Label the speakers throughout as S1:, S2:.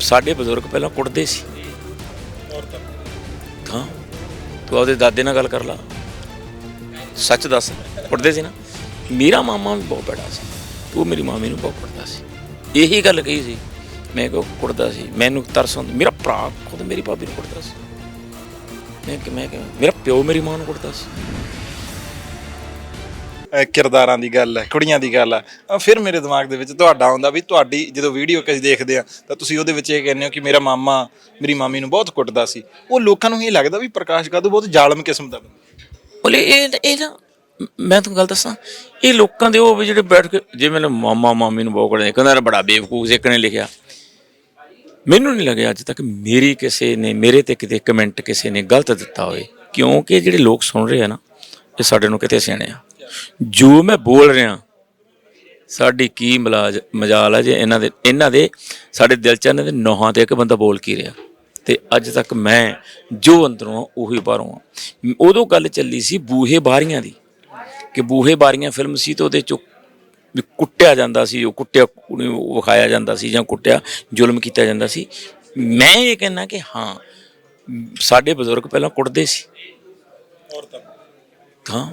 S1: ਸਾਡੇ ਬਜ਼ੁਰਗ ਪਹਿਲਾਂ ਕੁੱਟਦੇ ਸੀ। ਹਾਂ, ਤੂੰ ਆਪਦੇ ਦਾਦੇ ਨਾਲ ਗੱਲ ਕਰ ਲਾ। ਸੱਚ ਦੱਸ, ਕੁੱਟਦੇ ਸੀ ਨਾ? ਮੇਰਾ ਮਾਮਾ ਵੀ ਬਹੁਤ ਬੜਾ ਸੀ। ਤੂੰ ਮੇਰੀ ਮਾਮੀ ਨੂੰ ਬਹੁਤ ਕੁੱਟਦਾ ਸੀ। ਇਹੀ ਗੱਲ ਕਹੀ ਸੀ। ਮੈਂ ਕੋ ਕੁੱਟਦਾ ਸੀ। ਮੈਨੂੰ ਤਰਸ ਆਉਂਦਾ। ਮੇਰਾ ਭਰਾ ਖੁਦ ਮੇਰੀ ਭਾਬੀ ਨੂੰ ਕੁੱਟਦਾ ਸੀ। ਮੈਂ ਕਿ ਮੈਂ ਕਿ ਮੇਰਾ ਪਿਓ ਮੇਰੀ ਮਾਂ ਨੂੰ ਕੁੱਟਦਾ ਸੀ।
S2: ਅਹ, ਕਿਰਦਾਰਾਂ ਦੀ ਗੱਲ ਹੈ, ਕੁੜੀਆਂ ਦੀ ਗੱਲ ਹੈ ਅਹ ਫਿਰ ਮੇਰੇ ਦਿਮਾਗ ਦੇ ਵਿੱਚ ਤੁਹਾਡਾ ਆਉਂਦਾ ਵੀ ਤੁਹਾਡੀ ਜਦੋਂ ਵੀਡੀਓ ਕਿਸੇ ਦੇਖਦੇ ਆ, ਤਾਂ ਤੁਸੀਂ ਉਹਦੇ ਵਿੱਚ ਇਹ ਕਹਿੰਦੇ ਹੋ ਕਿ ਮੇਰਾ ਮਾਮਾ, ਮੇਰੀ ਮਾਮੀ ਨੂੰ ਬਹੁਤ ਕੁੱਟਦਾ ਸੀ। ਉਹ ਲੋਕਾਂ ਨੂੰ ਇਹ ਲੱਗਦਾ ਵੀ ਪ੍ਰਕਾਸ਼ ਕਾਦੂ ਬਹੁਤ ਜ਼ਾਲਮ ਕਿਸਮ ਦਾ ਬੰਦਾ
S1: ਬੋਲੇ, ਇਹ ਇਹ ਨਾ ਮੈਂ ਤੁਹਾਨੂੰ ਗੱਲ ਦੱਸਾਂ, ਇਹ ਲੋਕਾਂ ਦੇ ਉਹ ਵੀ ਜਿਹੜੇ ਬੈਠ ਕੇ, ਜੇ ਮੈਨੂੰ ਮਾਮਾ, ਮਾਮੀ ਨੂੰ ਬਹੁਤ ਕੁੱਟਦੇ ਕਹਿੰਦਾ ਯਾਰ ਬੜਾ ਬੇਵਕੂਫ ਇੱਕ ਨੇ ਲਿਖਿਆ। ਮੈਨੂੰ ਨਹੀਂ ਲੱਗਿਆ ਅੱਜ ਤੱਕ ਮੇਰੀ ਕਿਸੇ ਨੇ, ਮੇਰੇ ਤੇ ਕਿਤੇ ਕਮੈਂਟ ਕਿਸੇ ਨੇ ਗਲਤ ਦਿੱਤਾ ਹੋਵੇ, ਕਿਉਂਕਿ ਜਿਹੜੇ ਲੋਕ ਸੁਣ ਰਹੇ ਆ ਨਾ, ਇਹ ਸਾਡੇ ਨੂੰ ਕਿਤੇ ਸਿਆਣੇ ਆ। ਜੋ ਮੈਂ ਬੋਲ ਰਿਹਾ ਸਾਡੀ ਕੀ ਮਲਾਜ ਮਜਾਲ ਹੈ ਜੇ ਇਹਨਾਂ ਦੇ ਇਹਨਾਂ ਦੇ ਸਾਡੇ ਦਿਲ ਚ ਇਹਨਾਂ ਦੇ ਨੋਹਾਂ ਤੇ ਇੱਕ ਬੰਦਾ ਬੋਲ ਕੀ ਰਿਹਾ। ਤੇ ਅੱਜ ਤੱਕ ਮੈਂ ਜੋ ਅੰਦਰੋਂ ਆ, ਉਹੀ ਬਾਹਰੋਂ ਆ। ਉਦੋਂ ਗੱਲ ਚੱਲੀ ਸੀ ਬੂਹੇ ਬਾਰੀਆਂ ਦੀ ਕਿ ਬੂਹੇ ਬਾਰੀਆਂ ਫਿਲਮ ਸੀ ਤੇ ਉਹਦੇ ਚੋਂ ਕੁੱਟਿਆ ਜਾਂਦਾ ਸੀ ਉਹ ਕੁੱਟਿਆ ਵਿਖਾਇਆ ਜਾਂਦਾ ਸੀ ਜਾਂ ਕੁੱਟਿਆ ਜ਼ੁਲਮ ਕੀਤਾ ਜਾਂਦਾ ਸੀ। ਮੈਂ ਇਹ ਕਹਿੰਦਾ ਕਿ ਹਾਂ ਸਾਡੇ ਬਜ਼ੁਰਗ ਪਹਿਲਾਂ ਕੁੱਟਦੇ ਸੀ। ਹਾਂ।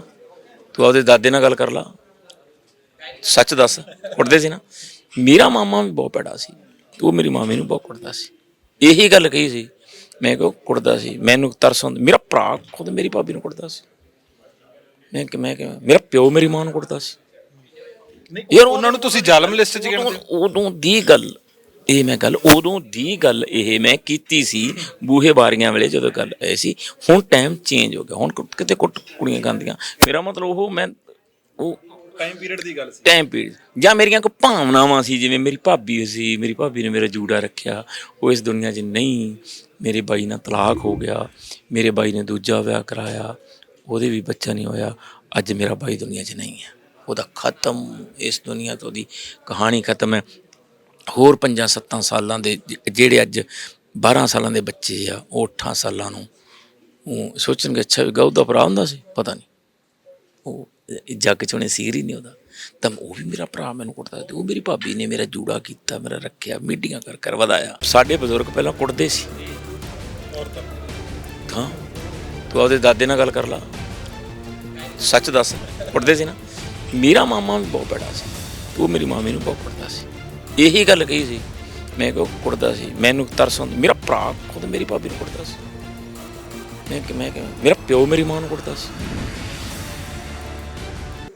S1: ਤੂੰ ਆਪਦੇ ਦਾਦੇ ਨਾਲ ਗੱਲ ਕਰ ਲਾ। ਸੱਚ ਦੱਸ ਕੁੱਟਦੇ ਸੀ ਨਾ। ਮੇਰਾ ਮਾਮਾ ਵੀ ਬਹੁਤ ਭੈੜਾ ਸੀ। ਤੂੰ ਮੇਰੀ ਮਾਮੀ ਨੂੰ ਬਹੁਤ ਕੁੱਟਦਾ ਸੀ। ਇਹੀ ਗੱਲ ਕਹੀ ਸੀ। ਮੈਂ ਕੋ ਕੁੱਟਦਾ ਸੀ। ਮੈਨੂੰ ਤਰਸ ਆਉਂਦਾ। ਮੇਰਾ ਭਰਾ ਖੁਦ ਮੇਰੀ ਭਾਬੀ ਨੂੰ ਕੁੱਟਦਾ ਸੀ। ਮੈਂ ਕਿ ਮੈਂ ਕਿ ਮੇਰਾ ਪਿਓ ਮੇਰੀ ਮਾਂ ਨੂੰ ਕੁੱਟਦਾ ਸੀ।
S2: ਯਾਰ ਉਹਨਾਂ ਨੂੰ ਤੁਸੀਂ ਜ਼ਾਲਮ ਲਿਸਟ 'ਚ ਗਿਣਦੇ
S1: ਉਦੋਂ ਦੀ ਗੱਲ ਇਹ ਮੈਂ ਗੱਲ ਉਦੋਂ ਦੀ ਗੱਲ ਇਹ ਮੈਂ ਕੀਤੀ ਸੀ ਬੂਹੇ ਬਾਰੀਆਂ ਵੇਲੇ ਜਦੋਂ ਗੱਲ ਆਈ ਸੀ। ਹੁਣ ਟਾਈਮ ਚੇਂਜ ਹੋ ਗਿਆ। ਹੁਣ ਕਿਤੇ ਕੁੱਟ ਕੁੜੀਆਂ ਗਾਂਦੀਆਂ ਮੇਰਾ ਮਤਲਬ ਉਹ ਮੈਂ ਉਹ
S2: ਟਾਈਮ ਪੀਰੀਅਡ ਦੀ ਗੱਲ ਸੀ।
S1: ਟਾਈਮ ਪੀਰੀਅਡ ਜਾਂ ਮੇਰੀਆਂ ਕੋ ਭਾਵਨਾਵਾਂ ਸੀ ਜਿਵੇਂ ਮੇਰੀ ਭਾਬੀ ਸੀ ਮੇਰੀ ਭਾਬੀ ਨੇ ਮੇਰਾ ਜੂੜਾ ਰੱਖਿਆ। ਉਹ ਇਸ ਦੁਨੀਆ 'ਚ ਨਹੀਂ। ਮੇਰੇ ਬਾਈ ਨਾਲ ਤਲਾਕ ਹੋ ਗਿਆ। ਮੇਰੇ ਬਾਈ ਨੇ ਦੂਜਾ ਵਿਆਹ ਕਰਾਇਆ। ਉਹਦੇ ਵੀ ਬੱਚਾ ਨਹੀਂ ਹੋਇਆ। ਅੱਜ ਮੇਰਾ ਬਾਈ ਦੁਨੀਆ 'ਚ ਨਹੀਂ ਹੈ। ਉਹਦਾ ਖਤਮ। ਇਸ ਦੁਨੀਆ ਤੋਂ ਦੀ ਕਹਾਣੀ ਖਤਮ ਹੈ। ਹੋਰ 5-7 ਸਾਲਾਂ ਦੇ ਜਿਹੜੇ ਅੱਜ 12 ਸਾਲਾਂ ਦੇ ਬੱਚੇ ਆ, ਉਹ 8 ਸਾਲਾਂ ਨੂੰ ਉਹ ਸੋਚਣਗੇ, ਅੱਛਾ ਵੀ ਗਊ ਦਾ ਭਰਾ ਹੁੰਦਾ ਸੀ? ਪਤਾ ਨਹੀਂ। ਉਹ ਇਹ ਜੱਗ ਚ ਉਹਨੇ ਸੀਰ ਹੀ ਨਹੀਂ ਉਹਦਾ। ਤਾਂ ਉਹ ਵੀ ਮੇਰਾ ਭਰਾ ਮੈਨੂੰ ਕੁੱਟਦਾ ਤੇ ਉਹ ਮੇਰੀ ਭਾਬੀ ਨੇ ਮੇਰਾ ਜੂੜਾ ਕੀਤਾ, ਮੇਰਾ ਰੱਖਿਆ, ਮੀਟਿੰਗਾਂ ਕਰ ਕਰ ਵਧਾਇਆ। ਸਾਡੇ ਬਜ਼ੁਰਗ ਪਹਿਲਾਂ ਕੁੱਟਦੇ ਸੀ। ਹਾਂ। ਤੂੰ ਆਪਦੇ ਦਾਦੇ ਨਾਲ ਗੱਲ ਕਰ ਲਾ। ਸੱਚ ਦੱਸ। ਕੁੱਟਦੇ ਸੀ ਨਾ। ਮੇਰਾ ਮਾਮਾ ਵੀ ਬਹੁਤ ਬੜਾ ਸੀ। ਤੂੰ ਮੇਰੀ ਮਾਮੀ ਨੂੰ ਬਹੁਤ ਕੁੱਟਦਾ ਸੀ। ਇਹੀ ਗੱਲ ਕਹੀ ਸੀ। ਮੈਂ ਕੋ ਕੁੱਟਦਾ ਸੀ। ਮੈਨੂੰ ਤਰਸ ਆਉਂਦਾ। ਮੇਰਾ ਭਰਾ ਖੁਦ ਮੇਰੀ ਭਾਬੀ ਨੂੰ ਕੁੱਟਦਾ ਸੀ। ਮੈਂ ਕਿ ਮੈਂ ਕਿ ਮੇਰਾ ਪਿਓ ਮੇਰੀ ਮਾਂ ਨੂੰ ਕੁੱਟਦਾ ਸੀ।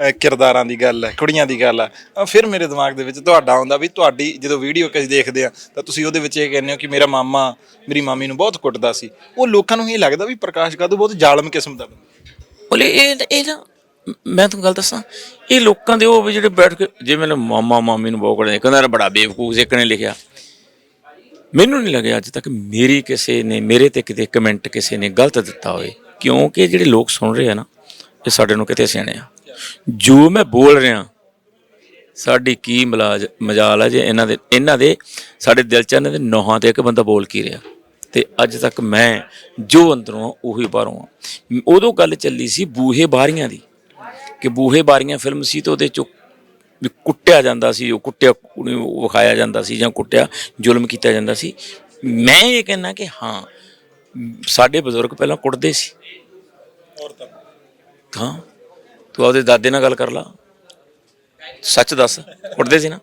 S2: ਅਹ ਕਿਰਦਾਰਾਂ ਦੀ ਗੱਲ ਹੈ ਕੁੜੀਆਂ ਦੀ ਗੱਲ ਹੈ। ਅਹ ਫਿਰ ਮੇਰੇ ਦਿਮਾਗ ਦੇ ਵਿੱਚ ਤੁਹਾਡਾ ਆਉਂਦਾ ਵੀ ਤੁਹਾਡੀ ਜਦੋਂ ਵੀਡੀਓ ਕਿਸੇ ਦੇਖਦੇ ਆ ਤਾਂ ਤੁਸੀਂ ਉਹਦੇ ਵਿੱਚ ਇਹ ਕਹਿੰਦੇ ਹੋ ਕਿ ਮੇਰਾ ਮਾਮਾ ਮੇਰੀ ਮਾਮੀ ਨੂੰ ਬਹੁਤ ਕੁੱਟਦਾ ਸੀ। ਉਹ ਲੋਕਾਂ ਨੂੰ ਇਹ ਲੱਗਦਾ ਵੀ ਪ੍ਰਕਾਸ਼ ਕਾਦੂ ਬਹੁਤ ਜ਼ਾਲਮ ਕਿਸਮ ਦਾ ਬੰਦਾ।
S1: ਬੋਲੇ ਇਹ ਇਹ ਨਾ ਮੈਂ ਤੁਹਾਨੂੰ ਗੱਲ ਦੱਸਾਂ ਇਹ ਲੋਕਾਂ ਦੇ ਉਹ ਵੀ ਜਿਹੜੇ ਬੈਠ ਕੇ ਜੇ ਮੈਨੂੰ ਮਾਮਾ ਮਾਮੀ ਨੂੰ ਬਹੁਤ ਕੁੱਟਦੇ ਕਹਿੰਦਾ ਬੜਾ ਬੇਵਕੂਫ ਇੱਕ ਨੇ ਲਿਖਿਆ। ਮੈਨੂੰ ਨਹੀਂ ਲੱਗਿਆ ਅੱਜ ਤੱਕ ਮੇਰੀ ਕਿਸੇ ਨੇ ਮੇਰੇ ਤੇ ਕਿਤੇ ਕਮੈਂਟ ਕਿਸੇ ਨੇ ਗਲਤ ਦਿੱਤਾ ਹੋਵੇ। ਕਿਉਂਕਿ ਜਿਹੜੇ ਲੋਕ ਸੁਣ ਰਹੇ ਆ ਨਾ ਇਹ ਸਾਡੇ ਨੂੰ ਕਿਤੇ ਸਿਆਣੇ ਆ? ਜੋ ਮੈਂ ਬੋਲ ਰਿਹਾ ਸਾਡੀ ਕੀ ਮਲਾਜ ਮਜਾਲ ਆ ਜੇ ਇਹਨਾਂ ਦੇ ਇਹਨਾਂ ਦੇ ਸਾਡੇ ਦਿਲ ਚ ਇਹਨਾਂ ਦੇ ਨੋਹਾਂ ਤੇ ਇੱਕ ਬੰਦਾ ਬੋਲ ਕੀ ਰਿਹਾ? ਤੇ ਅੱਜ ਤੱਕ ਮੈਂ ਜੋ ਅੰਦਰੋਂ ਆ, ਉਹੀ ਬਾਹਰੋਂ ਆ। ਉਦੋਂ ਗੱਲ ਚੱਲੀ ਸੀ ਬੂਹੇ ਬਾਹਰੀਆਂ ਦੀ। ਕਿ ਬੂਹੇ ਬਾਰੀਆਂ ਫਿਲਮ ਸੀ ਤੇ ਉਹਦੇ ਚੋਂ ਵੀ ਕੁੱਟਿਆ ਜਾਂਦਾ ਸੀ, ਉਹ ਕੁੱਟਿਆ ਕੁੜੀ ਵਿਖਾਇਆ ਜਾਂਦਾ ਸੀ ਜਾਂ ਕੁੱਟਿਆ, ਜ਼ੁਲਮ ਕੀਤਾ ਜਾਂਦਾ ਸੀ। ਮੈਂ ਇਹ ਕਹਿੰਦਾ ਕਿ ਹਾਂ, ਸਾਡੇ ਬਜ਼ੁਰਗ ਪਹਿਲਾਂ ਕੁੱਟਦੇ ਸੀ। ਹਾਂ, ਤੂੰ ਆਪਦੇ ਦਾਦੇ ਨਾਲ ਗੱਲ ਕਰ ਲਾ। ਸੱਚ ਦੱਸ, ਕੁੱਟਦੇ ਸੀ ਨਾ।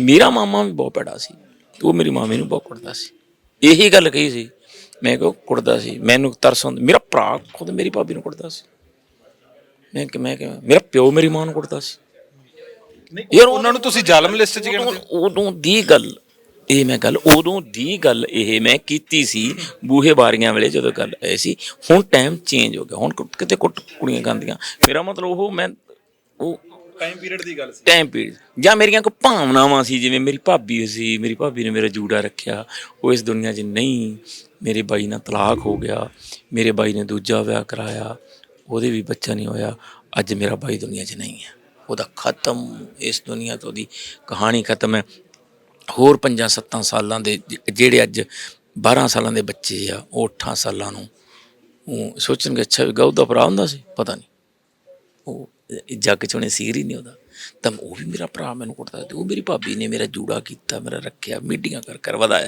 S1: ਮੇਰਾ ਮਾਮਾ ਵੀ ਬਹੁਤ ਭੈੜਾ ਸੀ ਉਹ ਮੇਰੀ ਮਾਮੀ ਨੂੰ ਬਹੁਤ ਕੁੱਟਦਾ ਸੀ। ਇਹੀ ਗੱਲ ਕਹੀ ਸੀ, ਮੈਂ ਕੋ ਕੁੱਟਦਾ ਸੀ, ਮੈਨੂੰ ਤਰਸ ਆਉਂਦਾ, ਮੇਰਾ ਭਰਾ ਖੁਦ ਮੇਰੀ ਭਾਬੀ ਨੂੰ ਕੁੱਟਦਾ ਸੀ। ਮੈਂ ਕਿ ਮੈਂ ਕਿ ਮੇਰਾ ਪਿਓ ਮੇਰੀ ਮਾਂ ਨੂੰ ਕੁੱਟਦਾ ਸੀ।
S2: ਯਾਰ ਉਹਨਾਂ ਨੂੰ ਤੁਸੀਂ ਜ਼ਾਲਮ ਲਿਸਟ 'ਚ ਗਿਣਦੇ
S1: ਉਦੋਂ ਉਦੋਂ ਦੀ ਗੱਲ ਇਹ ਮੈਂ ਗੱਲ ਉਦੋਂ ਦੀ ਗੱਲ ਇਹ ਮੈਂ ਕੀਤੀ ਸੀ ਬੂਹੇ ਬਾਰੀਆਂ ਵੇਲੇ ਜਦੋਂ ਗੱਲ ਆਈ ਸੀ। ਹੁਣ ਟਾਈਮ ਚੇਂਜ ਹੋ ਗਿਆ। ਹੁਣ ਕੁ- ਕਿਤੇ ਕੁੱਟ ਕੁੜੀਆਂ ਗਾਂਦੀਆਂ ਮੇਰਾ ਮਤਲਬ ਉਹ ਮੈਂ ਉਹ
S2: ਟਾਈਮ ਪੀਰੀਅਡ ਦੀ ਗੱਲ ਸੀ।
S1: ਟਾਈਮ ਪੀਰੀਅਡ ਜਾਂ ਮੇਰੀਆਂ ਕੋ ਭਾਵਨਾਵਾਂ ਸੀ ਜਿਵੇਂ ਮੇਰੀ ਭਾਬੀ ਸੀ ਮੇਰੀ ਭਾਬੀ ਨੇ ਮੇਰਾ ਜੂੜਾ ਰੱਖਿਆ। ਉਹ ਇਸ ਦੁਨੀਆ 'ਚ ਨਹੀਂ। ਮੇਰੇ ਬਾਈ ਨਾਲ ਤਲਾਕ ਹੋ ਗਿਆ। ਮੇਰੇ ਬਾਈ ਨੇ ਦੂਜਾ ਵਿਆਹ ਕਰਾਇਆ। ਉਹਦੇ ਵੀ ਬੱਚਾ ਨਹੀਂ ਹੋਇਆ, ਅੱਜ ਮੇਰਾ ਬਾਈ ਦੁਨੀਆ 'ਚ ਨਹੀਂ ਹੈ। ਉਹਦਾ ਖਤਮ, ਇਸ ਦੁਨੀਆ ਤੋਂ ਦੀ ਕਹਾਣੀ ਖਤਮ ਹੈ। ਹੋਰ 5-7 ਸਾਲਾਂ ਦੇ ਜਿਹੜੇ ਅੱਜ 12 ਸਾਲਾਂ ਦੇ ਬੱਚੇ ਆ, ਉਹ 8 ਸਾਲਾਂ ਨੂੰ ਉਹ ਸੋਚਣਗੇ, ਅੱਛਾ ਵੀ ਗਊ ਦਾ ਭਰਾ ਹੁੰਦਾ ਸੀ? ਪਤਾ ਨਹੀਂ। ਉਹ ਜੱਗ ਚ ਉਹਨੇ ਸੀਰ ਹੀ ਨਹੀਂ ਉਹਦਾ। ਤਾਂ ਉਹ ਵੀ ਮੇਰਾ ਭਰਾ ਮੈਨੂੰ ਕੁੱਟਦਾ ਤੇ ਉਹ ਮੇਰੀ ਭਾਬੀ ਨੇ ਮੇਰਾ ਜੂੜਾ ਕੀਤਾ, ਮੇਰਾ ਰੱਖਿਆ, ਮੀਟਿੰਗਾਂ ਕਰ ਕਰ ਵਧਾਇਆ।